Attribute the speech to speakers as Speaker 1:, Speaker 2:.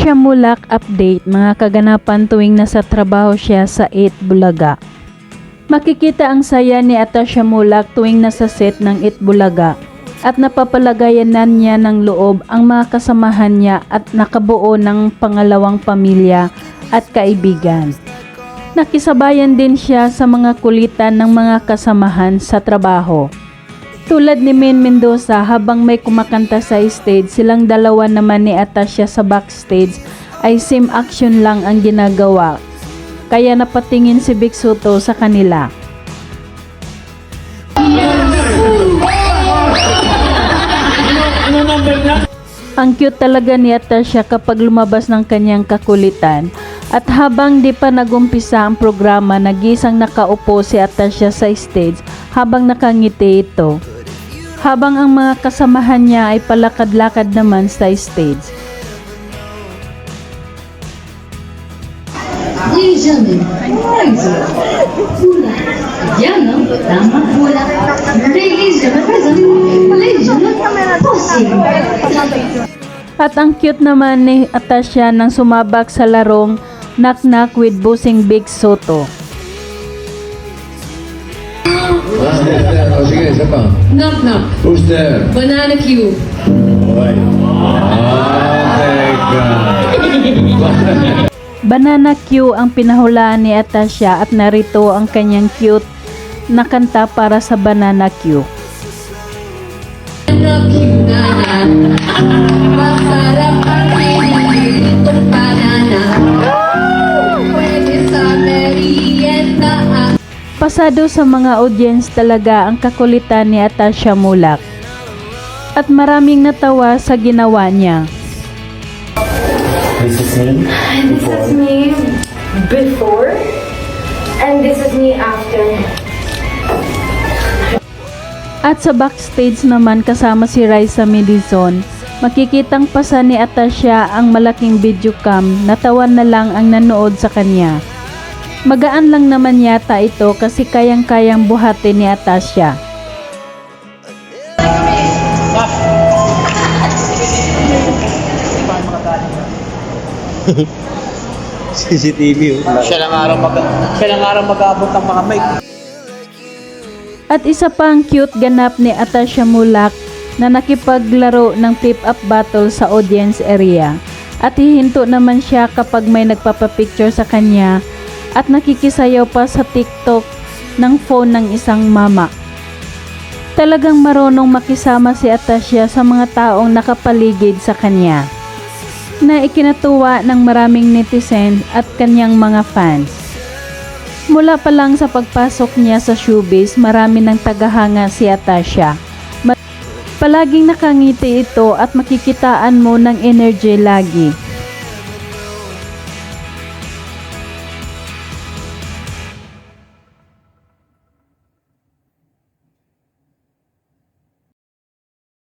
Speaker 1: Atasha Mulak update mga kaganapan tuwing nasa trabaho siya sa 8 Bulaga. Makikita ang saya ni Atasha Mulak tuwing nasa set ng 8 Bulaga at napapalagayanan niya ng loob ang mga kasamahan niya at nakabuo ng pangalawang pamilya at kaibigan. Nakisabayan din siya sa mga kulitan ng mga kasamahan sa trabaho. Tulad ni Min Mendoza habang may kumakanta sa stage, silang dalawa naman ni Atasha sa backstage ay same action lang ang ginagawa. Kaya napatingin si Big Soto sa kanila. Ang cute talaga ni Atasha kapag lumabas ng kanyang kakulitan. At habang di pa nagumpisa ang programa, nagisang nakaupo si Atasha sa stage habang nakangiti ito. Habang ang mga kasamahan niya ay palakad-lakad naman sa stage.
Speaker 2: Ladies and gentlemen. Pula. Yan, no? Tama, pula. Ladies and gentlemen, ladies and gentlemen.
Speaker 1: At ang cute naman ni Atasha nang sumabak sa larong Knock Knock with Busing Big Soto.
Speaker 3: Ah, oh, sige, isa pa.
Speaker 2: Knock, knock.
Speaker 3: Who's there?
Speaker 2: Banana Q.
Speaker 3: Boy. Ah, teka.
Speaker 1: Banana Q ang pinahulaan ni Atasha at narito ang kanyang cute na kanta para sa Banana Q.
Speaker 2: Banana Q na na. Masarap
Speaker 1: Pasado sa mga audience talaga ang kakulitan ni Atasha Mulak. At maraming natawa sa ginawa niya.
Speaker 4: This is me
Speaker 5: This is me before, and this is me after.
Speaker 1: At sa backstage naman kasama si Raisa Medizon, makikitang pasa ni Atasha ang malaking video cam, natawan na lang ang nanood sa kanya. Magaan lang naman yata ito kasi kayang-kayang buhati ni Atasha.
Speaker 4: CCTV. oh.
Speaker 6: Siya lang araw mag siya lang araw mag-aabot ng mga mic.
Speaker 1: At isa pang cute ganap ni Atasha Mulak na nakipaglaro ng flip-up battle sa audience area. At hihinto naman siya kapag may nagpapapicture sa kanya at nakikisayaw pa sa TikTok ng phone ng isang mama. Talagang marunong makisama si Atasha sa mga taong nakapaligid sa kanya na ikinatuwa ng maraming netizen at kanyang mga fans. Mula pa lang sa pagpasok niya sa showbiz, marami ng tagahanga si Atasha. Ma- Palaging nakangiti ito at makikitaan mo ng energy lagi.